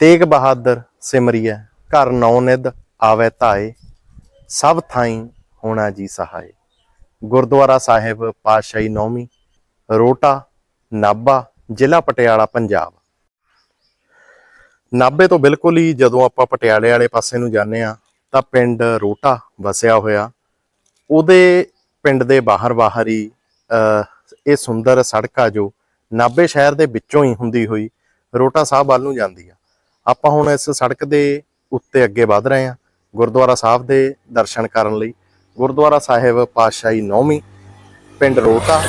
ਤੇਗ ਬਹਾਦਰ ਸਿਮਰਿਐ ਘਰ ਨੌ ਨਿਧ ਆਵੇ ਧਾਏ ਸਭ ਥਾਈਂ ਹੋਣਾ ਜੀ ਸਹਾਏ। ਗੁਰਦੁਆਰਾ ਸਾਹਿਬ ਪਾਤਸ਼ਾਹੀ ਨੌਵੀਂ ਰੋਟਾ ਨਾਭਾ ਜ਼ਿਲ੍ਹਾ ਪਟਿਆਲਾ ਪੰਜਾਬ। ਨਾਭੇ ਤੋਂ ਬਿਲਕੁਲ ਹੀ ਜਦੋਂ ਆਪਾਂ ਪਟਿਆਲੇ ਵਾਲੇ ਪਾਸੇ ਨੂੰ ਜਾਂਦੇ ਆ ਤਾਂ ਪਿੰਡ ਰੋਟਾ ਵਸਿਆ ਹੋਇਆ। ਉਹਦੇ ਪਿੰਡ ਦੇ ਬਾਹਰ ਬਾਹਰ ਹੀ ਅਹ, ਇਹ ਸੁੰਦਰ ਸੜਕ ਆ ਜੋ ਨਾਭੇ ਸ਼ਹਿਰ ਦੇ ਵਿੱਚੋਂ ਹੀ ਹੁੰਦੀ ਹੋਈ ਰੋਟਾ ਸਾਹਿਬ ਵੱਲ ਨੂੰ ਜਾਂਦੀ ਆ। ਆਪਾਂ ਹੁਣ ਇਸ ਸੜਕ ਦੇ ਉੱਤੇ ਅੱਗੇ ਵਧ ਰਹੇ ਹਾਂ। ਗੁਰਦੁਆਰਾ ਸਾਹਿਬ ਦੇ ਦਰਸ਼ਨ ਕਰਨ ਲਈ। ਗੁਰਦੁਆਰਾ ਸਾਹਿਬ ਪਾਤਸ਼ਾਹੀ ਨੌਵੀਂ, ਪਿੰਡ ਰੋਟਾ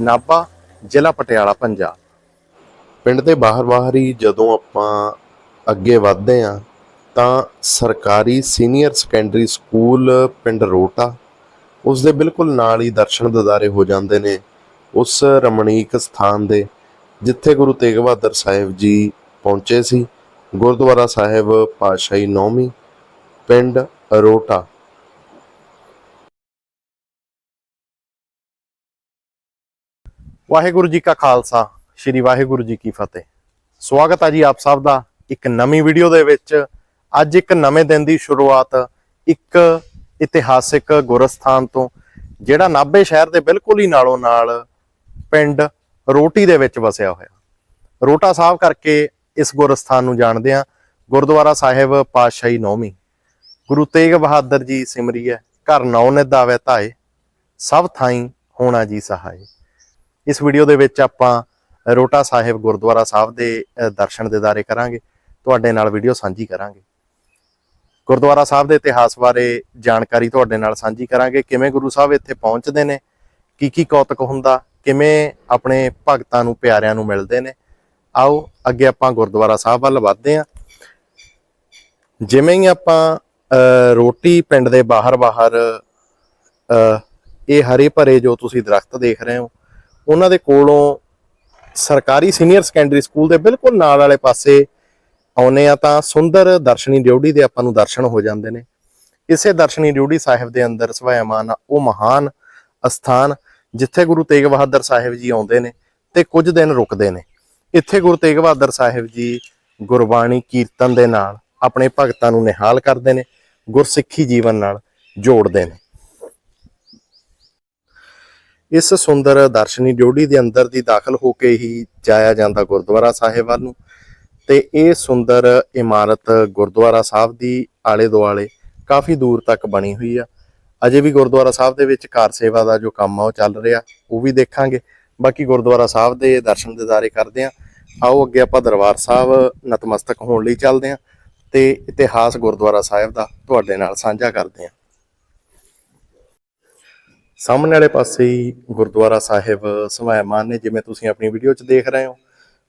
ਨਾਭਾ, ਜ਼ਿਲ੍ਹਾ ਪਟਿਆਲਾ, ਪੰਜਾਬ। ਪਿੰਡ ਦੇ ਬਾਹਰ-ਬਾਹਰ ਹੀ ਜਦੋਂ ਆਪਾਂ ਅੱਗੇ ਵਧਦੇ ਹਾਂ, ਤਾਂ ਸਰਕਾਰੀ ਸੀਨੀਅਰ ਸੈਕੰਡਰੀ ਸਕੂਲ ਪਿੰਡ ਰੋਟਾ ਉਸ ਦੇ ਬਿਲਕੁਲ ਨਾਲ ਹੀ ਦਰਸ਼ਨ ਦਿਦਾਰੇ ਹੋ ਜਾਂਦੇ ਨੇ। ਉਸ ਰਮਣੀਕ ਸਥਾਨ ਦੇ, ਜਿੱਥੇ ਗੁਰੂ ਤੇਗ ਬਹਾਦਰ ਸਾਹਿਬ ਜੀ ਪਹੁੰਚੇ ਸੀ ਗੁਰਦੁਆਰਾ ਸਾਹਿਬ ਪਾਤਸ਼ਾਹੀ ਨੌਮੀ ਪਿੰਡ ਰੋਟਾ ਵਾਹਿਗੁਰੂ ਜੀ ਕਾ ਖਾਲਸਾ, ਸ੍ਰੀ ਵਾਹਿਗੁਰੂ ਜੀ ਕੀ ਫਤਿਹ। ਸਵਾਗਤ ਹੈ ਜੀ ਆਪ ਸਭ ਦਾ ਇੱਕ ਨਵੀਂ ਵੀਡੀਓ ਦੇ ਵਿੱਚ। ਅੱਜ ਇੱਕ ਨਵੇਂ ਦਿਨ ਦੀ ਸ਼ੁਰੂਆਤ ਇੱਕ ਇਤਿਹਾਸਿਕ ਗੁਰਸਥਾਨ ਤੋਂ, ਜਿਹੜਾ ਨਾਭੇ ਸ਼ਹਿਰ ਦੇ ਬਿਲਕੁਲ ਹੀ ਨਾਲੋਂ ਨਾਲ ਪਿੰਡ ਰੋਟੀ ਦੇ ਵਿੱਚ ਵਸਿਆ ਹੋਇਆ। ਰੋਟਾ ਸਾਹਿਬ ਕਰਕੇ ਇਸ ਗੁਰਸਥਾਨ ਨੂੰ ਜਾਣਦੇ ਆ ਗੁਰਦੁਆਰਾ ਸਾਹਿਬ ਪਾਤਸ਼ਾਹੀ ਨੌਵੀਂ। ਗੁਰੂ ਤੇਗ ਬਹਾਦਰ ਜੀ ਸਿਮਰੀ ਹੈ ਘਰ ਨੌ ਨਿਧ ਆਵੈ ਧਾਏ ਸਭ ਥਾਈ ਹੋਣਾ ਜੀ ਸਹਾਏ। ਇਸ ਵੀਡੀਓ ਦੇ ਵਿੱਚ ਆਪਾਂ ਰੋਟਾ ਸਾਹਿਬ ਗੁਰਦੁਆਰਾ ਸਾਹਿਬ ਦੇ ਅ, ਦਰਸ਼ਨ ਦਿਦਾਰੇ ਕਰਾਂਗੇ। ਤੁਹਾਡੇ ਨਾਲ ਵੀਡੀਓ ਸਾਂਝੀ ਕਰਾਂਗੇ। ਗੁਰਦੁਆਰਾ ਸਾਹਿਬ ਦੇ ਇਤਿਹਾਸ ਬਾਰੇ ਜਾਣਕਾਰੀ ਤੁਹਾਡੇ ਨਾਲ ਸਾਂਝੀ ਕਰਾਂਗੇ। ਕਿਵੇਂ ਗੁਰੂ ਸਾਹਿਬ ਇੱਥੇ ਪਹੁੰਚਦੇ ਨੇ ਕੀ ਕੀ ਕੌਤਕ ਹੁੰਦਾ ਕਿਵੇਂ ਆਪਣੇ ਭਗਤਾਂ ਨੂੰ ਪਿਆਰਿਆਂ ਨੂੰ ਮਿਲਦੇ ਨੇ ਆਓ ਅੱਗੇ ਆਪਾਂ ਗੁਰਦੁਆਰਾ ਸਾਹਿਬ ਵੱਲ ਵਧਦੇ ਹਾਂ। ਜਿਵੇਂ ਹੀ ਆਪਾਂ ਅ, ਰੋਟੀ ਪਿੰਡ ਦੇ ਬਾਹਰ-ਬਾਹਰ ਅ, ਇਹ ਹਰੇ ਭਰੇ ਜੋ ਤੁਸੀਂ ਦਰਖਤ ਦੇਖ ਰਹੇ ਹੋ ਉਹਨਾਂ ਦੇ ਕੋਲੋਂ ਸਰਕਾਰੀ ਸੀਨੀਅਰ ਸੈਕੰਡਰੀ ਸਕੂਲ ਦੇ ਬਿਲਕੁਲ ਨਾਲ ਵਾਲੇ ਪਾਸੇ ਆਉਨੇ ਆ ਤਾਂ ਸੁੰਦਰ ਦਰਸ਼ਨੀ ਡਿਊਟੀ ਦੇ ਆਪਾਂ ਨੂੰ ਦਰਸ਼ਨ ਹੋ ਜਾਂਦੇ ਨੇ। ਇਸੇ ਦਰਸ਼ਨੀ ਡਿਊਟੀ ਸਾਹਿਬ ਦੇ ਅੰਦਰ ਸਵੈਮਾਨ ਉਹ ਮਹਾਨ ਅਸਥਾਨ ਜਿੱਥੇ ਗੁਰੂ ਤੇਗ ਬਹਾਦਰ ਸਾਹਿਬ ਜੀ ਆਉਂਦੇ ਨੇ ਤੇ ਕੁਝ ਦਿਨ ਰੁਕਦੇ ਨੇ। ਇੱਥੇ ਗੁਰੂ ਤੇਗ ਬਹਾਦਰ ਸਾਹਿਬ ਜੀ ਗੁਰਬਾਣੀ ਕੀਰਤਨ ਦੇ ਨਾਲ ਆਪਣੇ ਭਗਤਾਂ ਨੂੰ ਨਿਹਾਲ ਕਰਦੇ ਨੇ, ਗੁਰਸਿੱਖੀ ਜੀਵਨ ਨਾਲ ਜੋੜਦੇ ਨੇ। ਇਸ ਸੁੰਦਰ ਦਰਸ਼ਨੀ ਡਿਊਟੀ ਦੇ ਅੰਦਰ ਦੀ ਦਾਖਲ ਹੋ ਕੇ ਹੀ ਜਾਇਆ ਜਾਂਦਾ ਗੁਰਦੁਆਰਾ ਸਾਹਿਬ ਵੱਲ ਨੂੰ ਤੇ ਇਹ ਸੁੰਦਰ ਇਮਾਰਤ ਗੁਰਦੁਆਰਾ ਸਾਹਿਬ ਦੀ ਆਲੇ ਦੁਆਲੇ ਕਾਫੀ ਦੂਰ ਤੱਕ ਬਣੀ ਹੋਈ ਆ। ਅਜੇ ਵੀ ਗੁਰਦੁਆਰਾ ਸਾਹਿਬ ਦੇ ਵਿੱਚ ਕਾਰ ਸੇਵਾ ਦਾ ਜੋ ਕੰਮ ਆ ਉਹ ਚੱਲ ਰਿਹਾ, ਉਹ ਵੀ ਦੇਖਾਂਗੇ। ਬਾਕੀ ਗੁਰਦੁਆਰਾ ਸਾਹਿਬ ਦੇ ਦਰਸ਼ਨ ਦਿਦਾਰੇ ਕਰਦੇ ਆ ਆਓ ਅੱਗੇ ਆਪਾਂ ਦਰਬਾਰ ਸਾਹਿਬ ਨਤਮਸਤਕ ਹੋਣ ਲਈ ਚੱਲਦੇ ਆ ਤੇ ਇਤਿਹਾਸ ਗੁਰਦੁਆਰਾ ਸਾਹਿਬ ਦਾ ਤੁਹਾਡੇ ਨਾਲ ਸਾਂਝਾ ਕਰਦੇ ਆ ਸਾਹਮਣੇ ਵਾਲੇ ਪਾਸੇ ਹੀ ਗੁਰਦੁਆਰਾ ਸਾਹਿਬ ਸਵਾਇਮਾਨ ਨੇ, ਜਿਵੇਂ ਤੁਸੀਂ ਆਪਣੀ ਵੀਡੀਓ 'ਚ ਦੇਖ ਰਹੇ ਹੋ।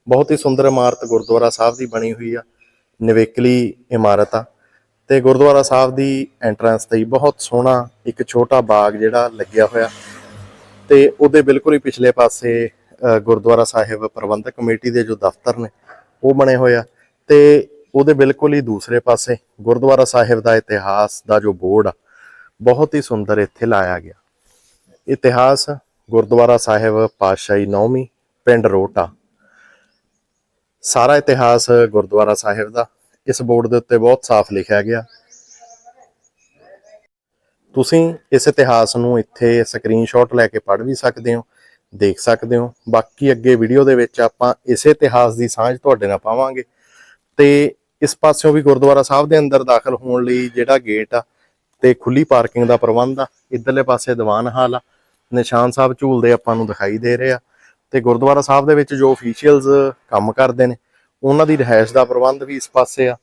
ਬਹੁਤ ਹੀ ਸੁੰਦਰ ਇਮਾਰਤ ਗੁਰਦੁਆਰਾ ਸਾਹਿਬ ਦੀ ਬਣੀ ਹੋਈ ਆ, ਨਿਵੇਕਲੀ ਇਮਾਰਤ ਆ। ਤੇ ਗੁਰਦੁਆਰਾ ਸਾਹਿਬ ਦੀ ਐਂਟਰੈਂਸ ਤੇ ਬਹੁਤ ਸੋਹਣਾ ਇੱਕ ਛੋਟਾ ਬਾਗ ਜਿਹੜਾ ਲੱਗਿਆ ਹੋਇਆ। ਤੇ ਉਹਦੇ ਬਿਲਕੁਲ ਹੀ ਪਿਛਲੇ ਪਾਸੇ ਗੁਰਦੁਆਰਾ ਸਾਹਿਬ ਪ੍ਰਬੰਧਕ ਕਮੇਟੀ ਦੇ ਜੋ ਦਫ਼ਤਰ ਨੇ, ਉਹ ਬਣੇ ਹੋਏ ਆ ਤੇ ਉਹਦੇ ਬਿਲਕੁਲ ਹੀ ਦੂਸਰੇ ਪਾਸੇ ਗੁਰਦੁਆਰਾ ਸਾਹਿਬ ਦਾ ਇਤਿਹਾਸ ਦਾ ਜੋ ਬੋਰਡ ਆ, ਬਹੁਤ ਹੀ ਸੁੰਦਰ ਇੱਥੇ ਲਾਇਆ ਗਿਆ। ਇਤਿਹਾਸ ਗੁਰਦੁਆਰਾ ਸਾਹਿਬ ਪਾਤਸ਼ਾਹੀ ਨੌਵੀਂ ਪਿੰਡ ਰੋਟਾ ਸਾਰਾ ਇਤਿਹਾਸ ਗੁਰਦੁਆਰਾ ਸਾਹਿਬ ਦਾ, ਇਸ ਬੋਰਡ ਦੇ ਉੱਤੇ ਬਹੁਤ ਸਾਫ਼ ਲਿਖਿਆ ਗਿਆ। ਤੁਸੀਂ ਇਸ ਇਤਿਹਾਸ ਨੂੰ ਇੱਥੇ ਸਕਰੀਨਸ਼ਾਟ ਲੈ ਕੇ ਪੜ੍ਹ ਵੀ ਸਕਦੇ ਹੋ, ਦੇਖ ਸਕਦੇ ਹੋ। ਬਾਕੀ ਅੱਗੇ ਵੀਡੀਓ ਦੇ ਵਿੱਚ ਆਪਾਂ ਇਸੇ ਇਤਿਹਾਸ ਦੀ ਸਾਂਝ ਤੁਹਾਡੇ ਨਾਲ ਪਾਵਾਂਗੇ। ਤੇ ਇਸ ਪਾਸਿਓਂ ਵੀ ਗੁਰਦੁਆਰਾ ਸਾਹਿਬ ਦੇ ਅੰਦਰ ਦਾਖਲ ਹੋਣ ਲਈ ਜਿਹੜਾ ਗੇਟ ਆ ਤੇ ਖੁੱਲੀ ਪਾਰਕਿੰਗ ਦਾ ਪ੍ਰਬੰਧ ਆ, ਇਧਰਲੇ ਪਾਸੇ ਦੀਵਾਨ ਹਾਲ ਆ। ਨਿਸ਼ਾਨ ਸਾਹਿਬ ਝੂਲਦੇ ਆਪਾਂ ਨੂੰ ਦਿਖਾਈ ਦੇ ਰਹੇ ਆ। ਤੇ ਗੁਰਦੁਆਰਾ ਸਾਹਿਬ ਦੇ ਵਿੱਚ ਜੋ ਅਫੀਸ਼ੀਅਲਸ ਕੰਮ ਕਰਦੇ ਨੇ, ਉਹਨਾਂ ਦੀ ਰਿਹਾਇਸ਼ ਦਾ ਪ੍ਰਬੰਧ ਵੀ ਇਸ ਪਾਸੇ ਆ।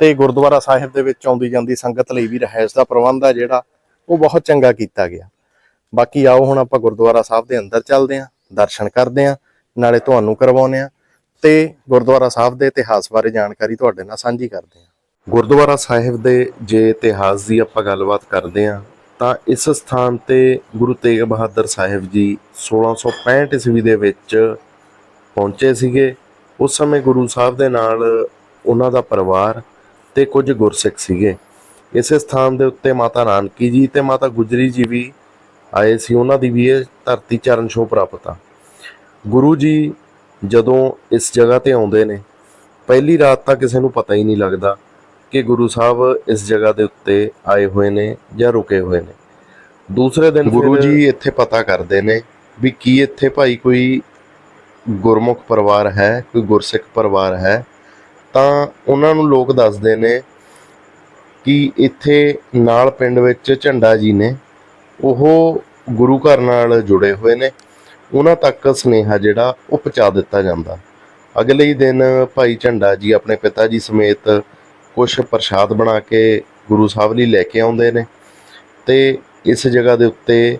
ਤੇ ਗੁਰਦੁਆਰਾ ਸਾਹਿਬ ਦੇ ਵਿੱਚ ਆਉਂਦੀ ਜਾਂਦੀ ਸੰਗਤ ਲਈ ਵੀ ਰਿਹਾਇਸ਼ ਦਾ ਪ੍ਰਬੰਧ ਆ ਜਿਹੜਾ ਉਹ ਬਹੁਤ ਚੰਗਾ ਕੀਤਾ ਗਿਆ। ਬਾਕੀ ਆਓ ਹੁਣ ਆਪਾਂ ਗੁਰਦੁਆਰਾ ਸਾਹਿਬ ਦੇ ਅੰਦਰ ਚੱਲਦੇ ਆਂ ਦਰਸ਼ਨ ਕਰਦੇ ਆਂ ਨਾਲੇ ਤੁਹਾਨੂੰ ਕਰਵਾਉਂਦੇ ਆਂ ਤੇ ਗੁਰਦੁਆਰਾ ਸਾਹਿਬ ਦੇ ਇਤਿਹਾਸ ਬਾਰੇ ਜਾਣਕਾਰੀ ਤੁਹਾਡੇ ਨਾਲ ਸਾਂਝੀ ਕਰਦੇ ਆਂ ਗੁਰਦੁਆਰਾ ਸਾਹਿਬ ਦੇ ਜੇ ਇਤਿਹਾਸ ਦੀ ਆਪਾਂ ਗੱਲਬਾਤ ਕਰਦੇ ਆਂ ਤਾਂ ਇਸ ਸਥਾਨ ਤੇ ਗੁਰੂ ਤੇਗ ਬਹਾਦਰ ਸਾਹਿਬ ਜੀ 1665 ਈਸਵੀ ਦੇ ਵਿੱਚ ਪਹੁੰਚੇ ਸੀਗੇ। ਉਸ ਸਮੇਂ ਗੁਰੂ ਸਾਹਿਬ ਦੇ ਨਾਲ ਉਹਨਾਂ ਦਾ ਪਰਿਵਾਰ ਤੇ ਕੁਝ ਗੁਰਸਿੱਖ ਸੀਗੇ। ਇਸੇ ਸਥਾਨ ਦੇ ਉੱਤੇ ਮਾਤਾ ਨਾਨਕੀ ਜੀ ਤੇ ਮਾਤਾ ਗੁਜਰੀ ਜੀ ਵੀ ਆਏ ਸੀ। ਉਹਨਾਂ ਦੀ ਵੀ ਇਹ ਧਰਤੀ ਚਰਨ ਛੋਹ ਪ੍ਰਾਪਤ ਆ। ਗੁਰੂ ਜੀ ਜਦੋਂ ਇਸ ਜਗ੍ਹਾ ਤੇ ਆਉਂਦੇ ਨੇ, ਪਹਿਲੀ ਰਾਤ ਤਾਂ ਕਿਸੇ ਨੂੰ ਪਤਾ ਹੀ ਨਹੀਂ ਲੱਗਦਾ ਕਿ ਗੁਰੂ ਸਾਹਿਬ ਇਸ ਜਗ੍ਹਾ ਦੇ ਉੱਤੇ ਆਏ ਹੋਏ ਨੇ ਜਾਂ ਰੁਕੇ ਹੋਏ ਨੇ। ਦੂਸਰੇ ਦਿਨ ਗੁਰੂ ਜੀ ਇੱਥੇ ਪਤਾ ਕਰਦੇ ਨੇ ਵੀ ਕੀ ਇੱਥੇ ਭਾਈ ਕੋਈ ਗੁਰਮੁਖ ਪਰਿਵਾਰ ਹੈ, ਕੋਈ ਗੁਰਸਿੱਖ ਪਰਿਵਾਰ ਹੈ। ਤਾਂ ਉਹਨਾਂ ਨੂੰ ਲੋਕ ਦੱਸਦੇ ਨੇ ਕਿ ਇੱਥੇ ਨਾਲ ਪਿੰਡ ਵਿੱਚ ਝੰਡਾ ਜੀ ਨੇ, ਉਹ ਗੁਰੂ ਘਰ ਨਾਲ ਜੁੜੇ ਹੋਏ ਨੇ। ਉਹਨਾਂ ਤੱਕ ਸੁਨੇਹਾ ਜਿਹੜਾ ਉਹ ਪਹੁੰਚਾ ਦਿੱਤਾ ਜਾਂਦਾ। ਅਗਲੇ ਹੀ ਦਿਨ ਭਾਈ ਝੰਡਾ ਜੀ ਆਪਣੇ ਪਿਤਾ ਜੀ ਸਮੇਤ ਕੁਝ ਪ੍ਰਸ਼ਾਦ ਬਣਾ ਕੇ ਗੁਰੂ ਸਾਹਿਬ ਲਈ ਲੈ ਕੇ ਆਉਂਦੇ ਨੇ। ਤੇ ਇਸ ਜਗ੍ਹਾ ਦੇ ਉੱਤੇ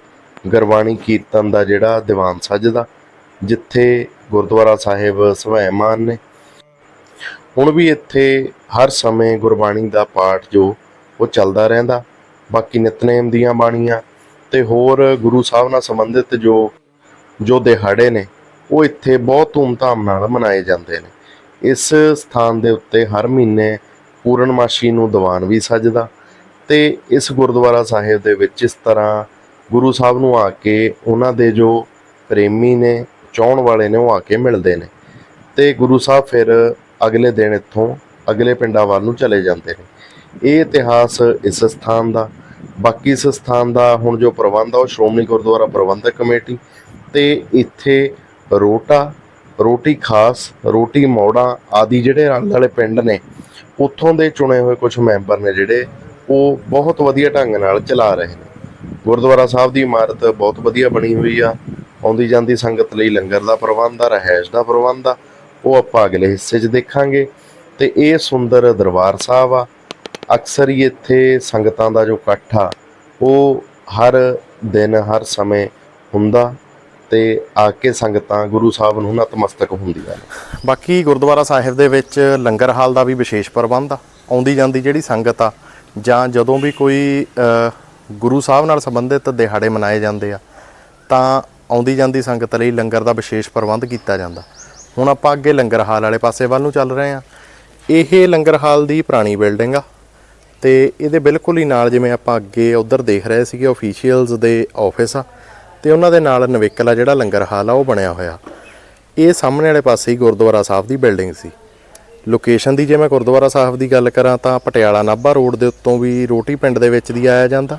ਗੁਰਬਾਣੀ ਕੀਰਤਨ ਦਾ ਜਿਹੜਾ ਦੀਵਾਨ ਸੱਜਦਾ, ਜਿੱਥੇ ਗੁਰਦੁਆਰਾ ਸਾਹਿਬ ਸਵੈਮਾਨ ਨੇ। ਹੁਣ ਵੀ ਇੱਥੇ ਹਰ ਸਮੇਂ ਗੁਰਬਾਣੀ ਦਾ ਪਾਠ ਜੋ, ਉਹ ਚੱਲਦਾ ਰਹਿੰਦਾ। ਬਾਕੀ ਨਿਤਨੇਮ ਦੀਆਂ ਬਾਣੀਆਂ ਤੇ ਹੋਰ ਗੁਰੂ ਸਾਹਿਬ ਨਾਲ ਸੰਬੰਧਿਤ ਜੋ ਜੋ ਦਿਹਾੜੇ ਨੇ, ਉਹ ਇੱਥੇ ਬਹੁਤ ਧੂਮਧਾਮ ਨਾਲ ਮਨਾਏ ਜਾਂਦੇ ਨੇ। ਇਸ ਸਥਾਨ ਦੇ ਉੱਤੇ ਹਰ ਮਹੀਨੇ ਪੂਰਨਮਾਸ਼ੀ ਨੂੰ ਦੀਵਾਨ ਵੀ ਸੱਜਦਾ ਤੇ ਇਸ ਗੁਰਦੁਆਰਾ ਸਾਹਿਬ ਦੇ ਵਿੱਚ ਇਸ ਤਰ੍ਹਾਂ ਗੁਰੂ ਸਾਹਿਬ ਨੂੰ ਆ ਕੇ ਉਹਨਾਂ ਦੇ ਜੋ ਪ੍ਰੇਮੀ ਨੇ, ਚਾਹਣ ਵਾਲੇ ਨੇ, ਉਹ ਆ ਕੇ ਮਿਲਦੇ ਨੇ। ਤੇ ਗੁਰੂ ਸਾਹਿਬ ਫਿਰ ਅਗਲੇ ਦਿਨ ਇੱਥੋਂ ਅਗਲੇ ਪਿੰਡਾਂ ਵੱਲ ਨੂੰ ਚਲੇ ਜਾਂਦੇ ਨੇ। ਇਹ ਇਤਿਹਾਸ ਇਸ ਸਥਾਨ ਦਾ, ਬਾਕੀ ਇਸ ਸਥਾਨ ਦਾ ਹੁਣ ਜੋ ਪ੍ਰਬੰਧ ਆ, ਉਹ ਸ਼੍ਰੋਮਣੀ ਗੁਰਦੁਆਰਾ ਪ੍ਰਬੰਧਕ ਕਮੇਟੀ ਤੇ ਇੱਥੇ ਰੋਟਾ, ਰੋਟੀ ਖਾਸ, ਰੋਟੀ ਮੌੜਾ ਆਦਿ ਜਿਹੜੇ ਰੰਗ ਵਾਲੇ ਪਿੰਡ ਨੇ, ਉੱਥੋਂ ਦੇ ਚੁਣੇ ਹੋਏ ਕੁਝ ਮੈਂਬਰ ਨੇ ਜਿਹੜੇ ਉਹ ਬਹੁਤ ਵਧੀਆ ਢੰਗ ਨਾਲ ਚਲਾ ਰਹੇ ਨੇ। ਗੁਰਦੁਆਰਾ ਸਾਹਿਬ ਦੀ ਇਮਾਰਤ ਬਹੁਤ ਵਧੀਆ ਬਣੀ ਹੋਈ ਆ, ਆਉਂਦੀ ਜਾਂਦੀ ਸੰਗਤ ਲਈ ਲੰਗਰ ਦਾ ਪ੍ਰਬੰਧ ਆ ਰਹਿائش ਦਾ ਪ੍ਰਬੰਧ ਆ ਉਹ ਆਪਾਂ ਅਗਲੇ ਹਿੱਸੇ 'ਚ ਦੇਖਾਂਗੇ। ਤੇ ਇਹ ਸੁੰਦਰ ਦਰਬਾਰ ਸਾਹਿਬ ਆ। ਅਕਸਰ ਹੀ ਇੱਥੇ ਸੰਗਤਾਂ ਦਾ ਜੋ ਇਕੱਠ ਆ, ਉਹ ਹਰ ਦਿਨ, ਹਰ ਸਮੇਂ ਹੁੰਦਾ ਤੇ ਆ ਕੇ ਸੰਗਤਾਂ ਗੁਰੂ ਸਾਹਿਬ ਨੂੰ ਨਤਮਸਤਕ ਹੁੰਦੀਆਂ ਨੇ। ਬਾਕੀ ਗੁਰਦੁਆਰਾ ਸਾਹਿਬ ਦੇ ਵਿੱਚ ਲੰਗਰ ਹਾਲ ਦਾ ਵੀ ਵਿਸ਼ੇਸ਼ ਪ੍ਰਬੰਧ ਆ। ਆਉਂਦੀ ਜਾਂਦੀ ਜਿਹੜੀ ਸੰਗਤ ਆ, ਜਾਂ ਜਦੋਂ ਵੀ ਕੋਈ ਗੁਰੂ ਸਾਹਿਬ ਨਾਲ ਸੰਬੰਧਿਤ ਦਿਹਾੜੇ ਮਨਾਏ ਜਾਂਦੇ ਆ, ਤਾਂ ਆਉਂਦੀ ਜਾਂਦੀ ਸੰਗਤ ਲਈ ਲੰਗਰ ਦਾ ਵਿਸ਼ੇਸ਼ ਪ੍ਰਬੰਧ ਕੀਤਾ ਜਾਂਦਾ। ਹੁਣ ਆਪਾਂ ਅੱਗੇ ਲੰਗਰ ਹਾਲ ਵਾਲੇ ਪਾਸੇ ਵੱਲ ਨੂੰ ਚੱਲ ਰਹੇ ਆ ਇਹ ਲੰਗਰ ਹਾਲ ਦੀ ਪੁਰਾਣੀ ਬਿਲਡਿੰਗ ਆ ਤੇ ਇਹਦੇ ਬਿਲਕੁਲ ਹੀ ਨਾਲ ਜਿਵੇਂ ਆਪਾਂ ਅੱਗੇ ਉਧਰ ਦੇਖ ਰਹੇ ਸੀਗੇ ਅਫੀਸ਼ੀਅਲਸ ਦੇ ਆਫਿਸ ਆ ਤੇ ਉਹਨਾਂ ਦੇ ਨਾਲ ਨਵੇਕਲਾ ਜਿਹੜਾ ਲੰਗਰ ਹਾਲ ਆ ਉਹ ਬਣਿਆ ਹੋਇਆ। ਇਹ ਸਾਹਮਣੇ ਵਾਲੇ ਪਾਸੇ ਹੀ ਗੁਰਦੁਆਰਾ ਸਾਹਿਬ ਦੀ ਬਿਲਡਿੰਗ ਸੀ। ਲੋਕੇਸ਼ਨ ਦੀ ਜੇ ਮੈਂ ਗੁਰਦੁਆਰਾ ਸਾਹਿਬ ਦੀ ਗੱਲ ਕਰਾਂ ਤਾਂ ਪਟਿਆਲਾ ਨਾਭਾ ਰੋਡ ਦੇ ਉੱਤੋਂ ਵੀ ਰੋਟੀ ਪਿੰਡ ਦੇ ਵਿੱਚ ਦੀ ਆਇਆ ਜਾਂਦਾ।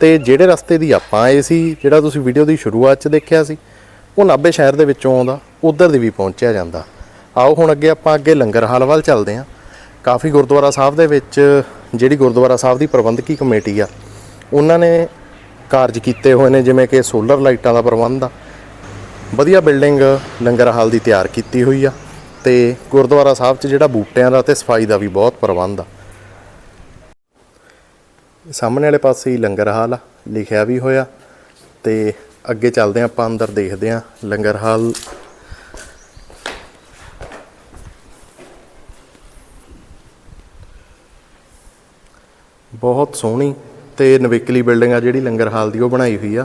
ਤੇ ਜਿਹੜੇ ਰਸਤੇ ਦੀ ਆਪਾਂ ਆਏ ਸੀ, ਜਿਹੜਾ ਤੁਸੀਂ ਵੀਡੀਓ ਦੀ ਸ਼ੁਰੂਆਤ 'ਚ ਦੇਖਿਆ ਸੀ, ਉਹ ਨਾਭੇ ਸ਼ਹਿਰ ਦੇ ਵਿੱਚੋਂ ਆਉਂਦਾ। ਉਧਰ ਦੀ ਵੀ ਪਹੁੰਚਿਆ ਜਾਂਦਾ। ਆਓ ਹੁਣ ਅੱਗੇ ਆਪਾਂ ਅੱਗੇ ਲੰਗਰ ਹਾਲ ਵੱਲ ਚੱਲਦੇ ਹਾਂ। ਕਾਫੀ ਗੁਰਦੁਆਰਾ ਸਾਹਿਬ ਦੇ ਵਿੱਚ ਜਿਹੜੀ ਗੁਰਦੁਆਰਾ ਸਾਹਿਬ ਦੀ ਪ੍ਰਬੰਧਕੀ ਕਮੇਟੀ ਆ, ਉਹਨਾਂ ਨੇ ਕਾਰਜ ਕੀਤੇ ਹੋਏ ਨੇ, ਜਿਵੇਂ ਕਿ ਸੋਲਰ ਲਾਈਟਾਂ ਦਾ ਪ੍ਰਬੰਧ ਆ। ਵਧੀਆ ਬਿਲਡਿੰਗ ਲੰਗਰ ਹਾਲ ਦੀ ਤਿਆਰ ਕੀਤੀ ਹੋਈ ਆ ਤੇ ਗੁਰਦੁਆਰਾ ਸਾਹਿਬ 'ਚ ਜਿਹੜਾ ਬੂਟਿਆਂ ਦਾ ਤੇ ਸਫ਼ਾਈ ਦਾ ਵੀ ਬਹੁਤ ਪ੍ਰਬੰਧ ਆ। ਸਾਹਮਣੇ ਵਾਲੇ ਪਾਸੇ ਹੀ ਲੰਗਰ ਹਾਲ ਆ, ਲਿਖਿਆ ਵੀ ਹੋਇਆ ਤੇ ਅੱਗੇ ਚੱਲਦੇ ਹਾਂ ਆਪਾਂ, ਅੰਦਰ ਦੇਖਦੇ ਹਾਂ ਲੰਗਰ ਹਾਲ ਬਹੁਤ ਸੋਹਣੀ ਤੇ ਨਵੇਕਲੀ ਬਿਲਡਿੰਗ ਆ ਜਿਹੜੀ ਲੰਗਰ ਹਾਲ ਦੀ ਉਹ ਬਣਾਈ ਹੋਈ ਆ।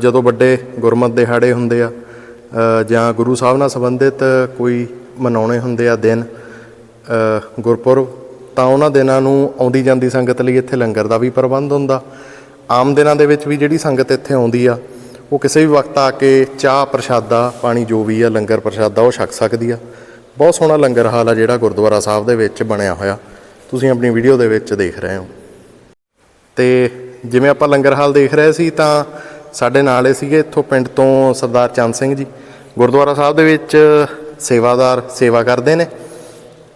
ਜਦੋਂ ਵੱਡੇ ਗੁਰਮਤ ਦਿਹਾੜੇ ਹੁੰਦੇ ਆ ਜਾਂ ਗੁਰੂ ਸਾਹਿਬ ਨਾਲ ਸੰਬੰਧਿਤ ਕੋਈ ਮਨਾਉਣੇ ਹੁੰਦੇ ਆ ਦਿਨ ਗੁਰਪੁਰਬ, ਤਾਂ ਉਹਨਾਂ ਦਿਨਾਂ ਨੂੰ ਆਉਂਦੀ ਜਾਂਦੀ ਸੰਗਤ ਲਈ ਇੱਥੇ ਲੰਗਰ ਦਾ ਵੀ ਪ੍ਰਬੰਧ ਹੁੰਦਾ। ਆਮ ਦਿਨਾਂ ਦੇ ਵਿੱਚ ਵੀ ਜਿਹੜੀ ਸੰਗਤ ਇੱਥੇ ਆਉਂਦੀ ਆ, ਉਹ ਕਿਸੇ ਵੀ ਵਕਤ ਆ ਕੇ ਚਾਹ ਪ੍ਰਸ਼ਾਦਾ, ਪਾਣੀ ਜੋ ਵੀ ਆ, ਲੰਗਰ ਪ੍ਰਸ਼ਾਦਾ ਉਹ ਛਕ ਸਕਦੀ ਆ। ਬਹੁਤ ਸੋਹਣਾ ਲੰਗਰ ਹਾਲ ਆ ਜਿਹੜਾ ਗੁਰਦੁਆਰਾ ਸਾਹਿਬ ਦੇ ਵਿੱਚ ਬਣਿਆ ਹੋਇਆ। ਤੁਸੀਂ ਆਪਣੀ ਵੀਡੀਓ ਦੇ ਵਿੱਚ ਦੇਖ ਰਹੇ ਹੋ। ਤੇ ਜਿਵੇਂ ਆਪਾਂ ਲੰਗਰ ਹਾਲ ਦੇਖ ਰਹੇ ਸੀ ਤਾਂ ਸਾਡੇ ਨਾਲ ਇਹ ਸੀਗੇ ਇੱਥੋਂ ਪਿੰਡ ਤੋਂ ਸਰਦਾਰ ਚੰਦ ਸਿੰਘ ਜੀ। ਗੁਰਦੁਆਰਾ ਸਾਹਿਬ ਦੇ ਵਿੱਚ ਸੇਵਾਦਾਰ, ਸੇਵਾ ਕਰਦੇ ਨੇ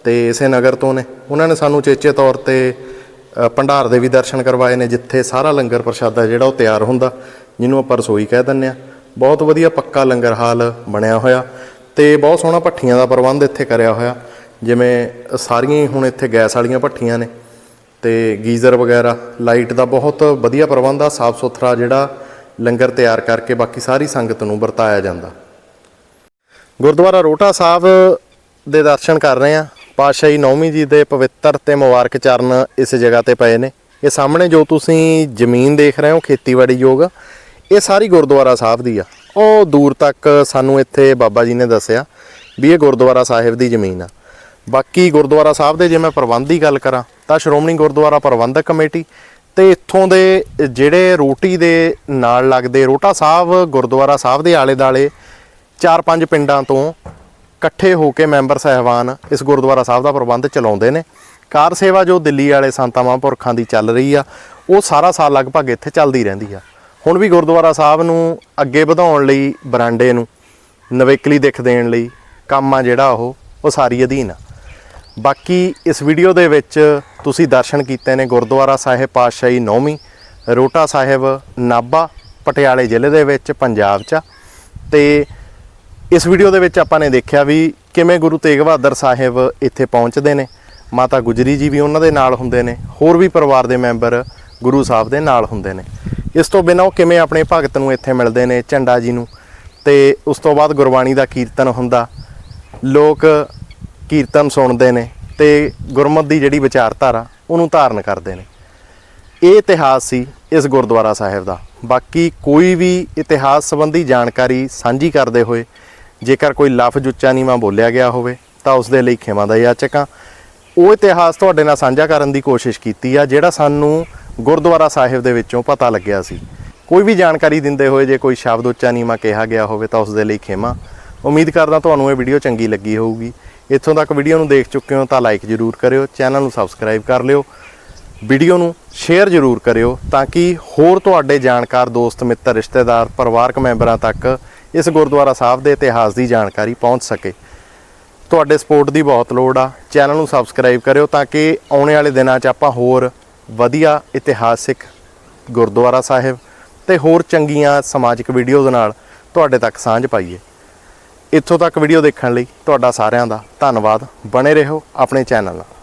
ਤੇ ਇਸੇ ਨਗਰ ਤੋਂ ਨੇ। ਉਹਨਾਂ ਨੇ ਸਾਨੂੰ ਚੇਚੇ ਤੌਰ ਤੇ ਭੰਡਾਰ ਦੇ ਵੀ ਦਰਸ਼ਨ ਕਰਵਾਏ ਨੇ, ਜਿੱਥੇ ਸਾਰਾ ਲੰਗਰ ਪ੍ਰਸ਼ਾਦਾ ਜਿਹੜਾ ਉਹ ਤਿਆਰ ਹੁੰਦਾ, ਜਿਹਨੂੰ ਆਪਾਂ ਰਸੋਈ ਕਹਿ ਦਿੰਦੇ ਆ ਬਹੁਤ ਵਧੀਆ ਪੱਕਾ ਲੰਗਰ ਹਾਲ ਬਣਿਆ ਹੋਇਆ ਤੇ ਬਹੁਤ ਸੋਹਣਾ ਭੱਠੀਆਂ ਦਾ ਪ੍ਰਬੰਧ ਇੱਥੇ ਕਰਿਆ ਹੋਇਆ। ਜਿਵੇਂ ਸਾਰੀਆਂ ਹੁਣ ਇੱਥੇ ਗੈਸ ਵਾਲੀਆਂ ਭੱਠੀਆਂ ਨੇ ਤੇ ਗੀਜ਼ਰ ਵਗੈਰਾ, ਲਾਈਟ ਦਾ ਬਹੁਤ ਵਧੀਆ ਪ੍ਰਬੰਧ ਆ, ਸਾਫ਼ ਸੁਥਰਾ ਜਿਹੜਾ ਲੰਗਰ ਤਿਆਰ ਕਰਕੇ ਬਾਕੀ ਸਾਰੀ ਸੰਗਤ ਨੂੰ ਵਰਤਾਇਆ ਜਾਂਦਾ। ਗੁਰਦੁਆਰਾ ਰੋਟਾ ਸਾਹਿਬ ਦੇ ਦਰਸ਼ਨ ਕਰ ਰਹੇ ਆ ਪਾਤਸ਼ਾਹੀ ਨੌਮੀ ਜੀ ਦੇ ਪਵਿੱਤਰ ਤੇ ਮੁਬਾਰਕ ਚਰਨ ਇਸ ਜਗ੍ਹਾ ਤੇ ਪਏ ਨੇ। ਇਹ ਸਾਹਮਣੇ ਜੋ ਤੁਸੀਂ ਜ਼ਮੀਨ ਦੇਖ ਰਹੇ ਹੋ, ਖੇਤੀਬਾੜੀ ਯੋਗ, ਇਹ ਸਾਰੀ ਗੁਰਦੁਆਰਾ ਸਾਹਿਬ ਦੀ ਆ। ਉਹ ਦੂਰ ਤੱਕ ਸਾਨੂੰ ਇੱਥੇ ਬਾਬਾ ਜੀ ਨੇ ਦੱਸਿਆ ਵੀ ਇਹ ਗੁਰਦੁਆਰਾ ਸਾਹਿਬ ਦੀ ਜ਼ਮੀਨ ਆ। ਬਾਕੀ ਗੁਰਦੁਆਰਾ ਸਾਹਿਬ ਦੇ ਜੇ ਮੈਂ ਪ੍ਰਬੰਧ ਦੀ ਗੱਲ ਕਰਾਂ, ਤਾਂ ਸ਼੍ਰੋਮਣੀ ਗੁਰਦੁਆਰਾ ਪ੍ਰਬੰਧਕ ਕਮੇਟੀ ਤੇ ਇੱਥੋਂ ਦੇ ਜਿਹੜੇ ਰੋਟੀ ਦੇ ਨਾਲ ਲੱਗਦੇ ਰੋਟਾ ਸਾਹਿਬ, ਗੁਰਦੁਆਰਾ ਸਾਹਿਬ ਦੇ ਆਲੇ ਦਾਲੇ ਚਾਰ ਪੰਜ ਪਿੰਡਾਂ ਤੋਂ ਇਕੱਠੇ ਹੋ ਕੇ ਮੈਂਬਰ ਸਹਿਬਾਨ ਇਸ ਗੁਰਦੁਆਰਾ ਸਾਹਿਬ ਦਾ ਪ੍ਰਬੰਧ ਚਲਾਉਂਦੇ ਨੇ। ਕਾਰ ਸੇਵਾ ਜੋ ਦਿੱਲੀ ਵਾਲੇ ਸੰਤਾਂ ਮਹਾਂਪੁਰਖਾਂ ਦੀ ਚੱਲ ਰਹੀ ਆ, ਉਹ ਸਾਰਾ ਸਾਲ ਲਗਭਗ ਇੱਥੇ ਚੱਲਦੀ ਰਹਿੰਦੀ ਆ। ਹੁਣ ਵੀ ਗੁਰਦੁਆਰਾ ਸਾਹਿਬ ਨੂੰ ਅੱਗੇ ਵਧਾਉਣ ਲਈ ਬਰਾਂਡੇ ਨੂੰ ਨਵੇਕਲੀ ਦਿੱਖ ਦੇਣ ਲਈ ਕੰਮ ਆ ਜਿਹੜਾ ਉਹ ਉਹ ਸਾਰੀ ਅਧੀਨ ਆ। ਬਾਕੀ ਇਸ ਵੀਡੀਓ ਦੇ ਵਿੱਚ ਤੁਸੀਂ ਦਰਸ਼ਨ ਕੀਤੇ ਨੇ ਗੁਰਦੁਆਰਾ ਸਾਹਿਬ ਪਾਤਸ਼ਾਹੀ ਨੌਵੀਂ ਰੋਟਾ ਸਾਹਿਬ ਨਾਭਾ, ਪਟਿਆਲੇ ਜ਼ਿਲ੍ਹੇ ਦੇ ਵਿੱਚ ਪੰਜਾਬ 'ਚ ਆ। ਤੇ ਇਸ ਵੀਡੀਓ ਦੇ ਵਿੱਚ ਆਪਾਂ ਨੇ ਦੇਖਿਆ ਵੀ ਕਿਵੇਂ ਗੁਰੂ ਤੇਗ ਬਹਾਦਰ ਸਾਹਿਬ ਇੱਥੇ ਪਹੁੰਚਦੇ ਨੇ। ਮਾਤਾ ਗੁਜਰੀ ਜੀ ਵੀ ਉਹਨਾਂ ਦੇ ਨਾਲ ਹੁੰਦੇ ਨੇ, ਹੋਰ ਵੀ ਪਰਿਵਾਰ ਦੇ ਮੈਂਬਰ ਗੁਰੂ ਸਾਹਿਬ ਦੇ ਨਾਲ ਹੁੰਦੇ ਨੇ। ਇਸ ਤੋਂ ਬਿਨਾਂ ਉਹ ਕਿਵੇਂ ਆਪਣੇ ਭਗਤ ਨੂੰ ਇੱਥੇ ਮਿਲਦੇ ਨੇ ਝੰਡਾ ਜੀ ਨੂੰ? ਤੇ ਉਸ ਤੋਂ ਬਾਅਦ ਗੁਰਬਾਣੀ ਦਾ ਕੀਰਤਨ ਹੁੰਦਾ। ਲੋਕ ਕੀਰਤਨ ਸੁਣਦੇ ਨੇ ਤੇ ਗੁਰਮਤ ਦੀ ਜਿਹੜੀ ਵਿਚਾਰਧਾਰਾ, ਉਹਨੂੰ ਧਾਰਨ ਕਰਦੇ ਨੇ। ਇਹ ਇਤਿਹਾਸ ਸੀ ਇਸ ਗੁਰਦੁਆਰਾ ਸਾਹਿਬ ਦਾ। ਬਾਕੀ ਕੋਈ ਵੀ ਇਤਿਹਾਸ ਸੰਬੰਧੀ ਜਾਣਕਾਰੀ ਸਾਂਝੀ ਕਰਦੇ ਹੋਏ, ਜੇਕਰ ਕੋਈ ਲਫ਼ਜ਼ ਉੱਚਾ ਨੀਵਾਂ ਬੋਲਿਆ ਗਿਆ ਹੋਵੇ, ਤਾਂ ਉਸ ਦੇ ਲਈ ਖਿਮਾ ਦਾ ਯਾਚਕ ਹਾਂ ਉਹ ਇਤਿਹਾਸ ਤੁਹਾਡੇ ਨਾਲ ਸਾਂਝਾ ਕਰਨ ਦੀ ਕੋਸ਼ਿਸ਼ ਕੀਤੀ ਆ, ਜਿਹੜਾ ਸਾਨੂੰ ਗੁਰਦੁਆਰਾ ਸਾਹਿਬ ਦੇ ਵਿੱਚੋਂ ਪਤਾ ਲੱਗਿਆ ਸੀ। ਕੋਈ ਵੀ ਜਾਣਕਾਰੀ ਦਿੰਦੇ ਹੋਏ, ਜੇ ਕੋਈ ਸ਼ਬਦ ਉੱਚਾ ਨੀਵਾਂ ਕਿਹਾ ਗਿਆ ਹੋਵੇ, ਤਾਂ ਉਸ ਦੇ ਲਈ ਖਿਮਾ। ਉਮੀਦ ਕਰਦਾ ਤੁਹਾਨੂੰ ਇਹ ਵੀਡੀਓ ਚੰਗੀ ਲੱਗੀ ਹੋਊਗੀ। ਇੱਥੋਂ ਤੱਕ ਵੀਡੀਓ ਨੂੰ ਦੇਖ ਚੁੱਕੇ ਹੋ ਤਾਂ ਲਾਈਕ ਜ਼ਰੂਰ ਕਰਿਓ ਚੈਨਲ ਨੂੰ ਸਬਸਕ੍ਰਾਈਬ ਕਰ ਲਿਓ ਵੀਡੀਓ ਨੂੰ ਸ਼ੇਅਰ ਜ਼ਰੂਰ ਕਰਿਓ ਤਾਂ ਕਿ ਹੋਰ ਤੁਹਾਡੇ ਜਾਣਕਾਰ, ਦੋਸਤ, ਮਿੱਤਰ, ਰਿਸ਼ਤੇਦਾਰ, ਪਰਿਵਾਰਕ ਮੈਂਬਰਾਂ ਤੱਕ ਇਸ ਗੁਰਦੁਆਰਾ ਸਾਹਿਬ ਦੇ ਇਤਿਹਾਸ ਦੀ ਜਾਣਕਾਰੀ ਪਹੁੰਚ ਸਕੇ। ਤੁਹਾਡੇ ਸਪੋਰਟ ਦੀ ਬਹੁਤ ਲੋੜ ਆ ਚੈਨਲ ਨੂੰ ਸਬਸਕ੍ਰਾਈਬ ਕਰਿਓ ਤਾਂ ਕਿ ਆਉਣ ਵਾਲੇ ਦਿਨਾਂ 'ਚ ਆਪਾਂ ਹੋਰ ਵਧੀਆ ਇਤਿਹਾਸਿਕ ਗੁਰਦੁਆਰਾ ਸਾਹਿਬ ਤੇ ਹੋਰ ਚੰਗੀਆਂ ਸਮਾਜਿਕ ਵੀਡੀਓਜ਼ ਨਾਲ ਤੁਹਾਡੇ ਤੱਕ ਸਾਂਝ ਪਾਈਏ। ਇੱਥੋਂ ਤੱਕ ਵੀਡੀਓ ਦੇਖਣ ਲਈ ਤੁਹਾਡਾ ਸਾਰਿਆਂ ਦਾ ਧੰਨਵਾਦ। ਬਣੇ ਰਹੋ ਆਪਣੇ ਚੈਨਲ ਨਾਲ।